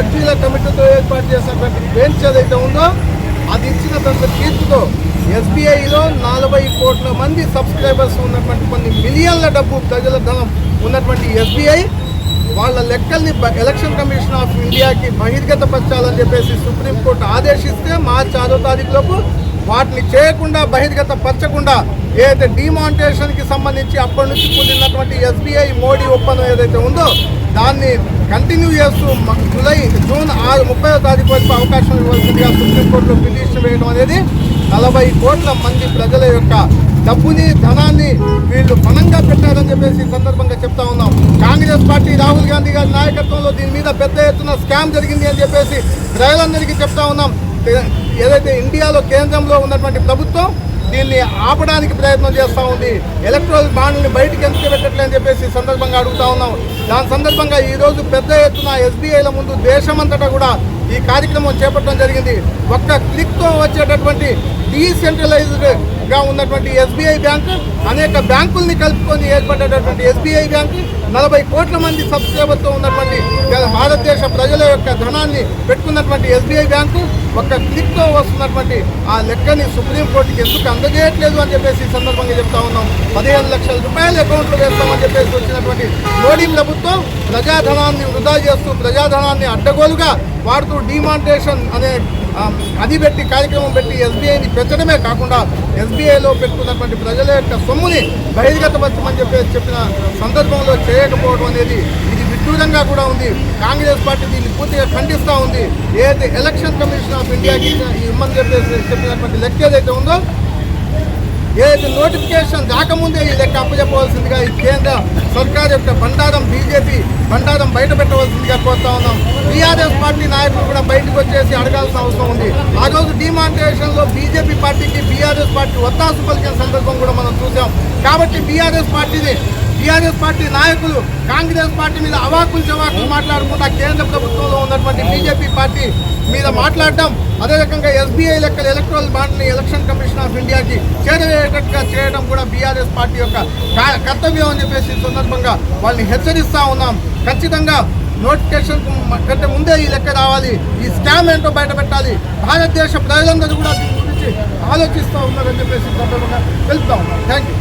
సభ్యుల కమిటీతో ఏర్పాటు చేసినటువంటి బెంచ్ ఏదైతే ఉందో అది ఇచ్చిన తన తీర్పుతో ఎస్బీఐలో నలభై కోట్ల మంది సబ్స్క్రైబర్స్ ఉన్నటువంటి కొన్ని మిలియన్ల డబ్బు ప్రజల ధనం ఉన్నటువంటి ఎస్బీఐ వాళ్ళ లెక్కల్ని ఎలక్షన్ కమిషన్ ఆఫ్ ఇండియాకి బహిర్గతపరచాలని చెప్పేసి సుప్రీంకోర్టు ఆదేశిస్తే మార్చి ఆరో తారీఖులోపు వాటిని చేయకుండా బహిర్గత పరచకుండా ఏదైతే డిమానిటేషన్కి సంబంధించి అప్పటి నుంచి కుదిరినటువంటి ఎస్బీఐ మోడీ ఒప్పందం ఏదైతే ఉందో దాన్ని కంటిన్యూ చేస్తూ జులై జూలై జూన్ ఆరు ముప్పై తారీఖు వరకు అవకాశం ఇవ్వాల్సిందిగా సుప్రీంకోర్టులో పిటిషన్ వేయడం అనేది నలభై కోట్ల మంది ప్రజల యొక్క డబ్బుని ధనాన్ని వీళ్ళు పణంగా పెట్టారని చెప్పేసి ఈ సందర్భంగా చెప్తా ఉన్నాం. కాంగ్రెస్ పార్టీ రాహుల్ గాంధీ గారి నాయకత్వంలో దీని మీద పెద్ద ఎత్తున స్కామ్ జరిగింది అని చెప్పేసి ప్రజలందరికీ చెప్తా ఉన్నాం. ఏదైతే ఇండియాలో కేంద్రంలో ఉన్నటువంటి ప్రభుత్వం దీన్ని ఆపడానికి ప్రయత్నం చేస్తూ ఉంది. ఎలక్ట్రల్ బాండ్ని బయటికి ఎందుకు పెట్టట్లేదని చెప్పేసి సందర్భంగా అడుగుతా ఉన్నాం. దాని సందర్భంగా ఈరోజు పెద్ద ఎత్తున ఎస్బీఐల ముందు దేశమంతటా కూడా ఈ కార్యక్రమం చేపట్టడం జరిగింది. ఒక్క క్లిక్తో వచ్చేటటువంటి డీసెంట్రలైజ్డ్గా ఉన్నటువంటి ఎస్బీఐ బ్యాంక్ అనేక బ్యాంకుల్ని కలుపుకొని ఏర్పడేటటువంటి ఎస్బీఐ బ్యాంక్ నలభై కోట్ల మంది సబ్స్క్రైబర్తో ఉన్నటువంటి భారతదేశ ప్రజల యొక్క ధనాన్ని పెట్టుకున్నటువంటి ఎస్బీఐ బ్యాంకు ఒక్క క్లిక్తో వస్తున్నటువంటి ఆ లెక్కని సుప్రీంకోర్టుకి ఎందుకు అందజేయట్లేదు అని చెప్పేసి ఈ సందర్భంగా చెప్తా ఉన్నాం. పదిహేను లక్షల రూపాయలు అకౌంట్లో వేస్తామని చెప్పేసి వచ్చినటువంటి మోడీ ప్రభుత్వం ప్రజాధనాన్ని వృధా చేస్తూ ప్రజాధనాన్ని అడ్డగోలుగా వాడుతూ డిమానిటేషన్ అనే అది పెట్టి కార్యక్రమం పెట్టి ఎస్బీఐని పెంచడమే కాకుండా ఎస్బీఐలో పెట్టుకున్నటువంటి ప్రజల యొక్క సొమ్ముని బహిర్గతపరచమని చెప్పి చెప్పిన సందర్భంలో చేయకపోవడం అనేది ఇది విడ్డూరంగా కూడా ఉంది. కాంగ్రెస్ పార్టీ దీన్ని పూర్తిగా ఖండిస్తూ ఉంది. ఏదైతే ఎలక్షన్ కమిషన్ ఆఫ్ ఇండియాకి ఇమ్మని చెప్పేసి చెప్పినటువంటి లెక్క ఏదైతే ఉందో ఏదైతే నోటిఫికేషన్ రాకముందే ఈ లెక్క అప్పచెప్పవలసిందిగా ఈ కేంద్ర సర్కార్ యొక్క బండారం బీజేపీ బండారం బయట పెట్టవలసిందిగా కోరుతా ఉన్నాం. టీఆర్ఎస్ పార్టీ నాయకులు కూడా బయటకు వచ్చేసి అడగాల్సిన అవసరం ఉంది. ఆ రోజు డిమానిటేషన్ బీజేపీ పార్టీకి బీఆర్ఎస్ పార్టీ ఒత్తాసు పలికిన సందర్భం కూడా మనం చూసాం కాబట్టి బీఆర్ఎస్ పార్టీని టీఆర్ఎస్ పార్టీ నాయకులు కాంగ్రెస్ పార్టీ మీద అవాకులు చవాకులు మాట్లాడకుండా కేంద్ర ప్రభుత్వంలో ఉన్నటువంటి బీజేపీ పార్టీ మీద మాట్లాడటం అదే రకంగా ఎస్బీఐ లెక్కల ఎలక్ట్రల్ బాండ్ని ఎలక్షన్ కమిషన్ ఆఫ్ ఇండియాకి చేరవేటట్టుగా చేయడం కూడా బీఆర్ఎస్ పార్టీ యొక్క కర్తవ్యం అని చెప్పేసి సందర్భంగా వాళ్ళని హెచ్చరిస్తూ ఉన్నాం. ఖచ్చితంగా నోటిఫికేషన్ కంటే ముందే ఈ లెక్క రావాలి. ఈ స్కామ్ ఏంటో బయట పెట్టాలి. భారతదేశ ప్రజలందరూ కూడా దీని గురించి ఆలోచిస్తూ ఉన్నారని చెప్పేసి సందర్భంగా తెలుపుతా ఉన్నాం. Thank you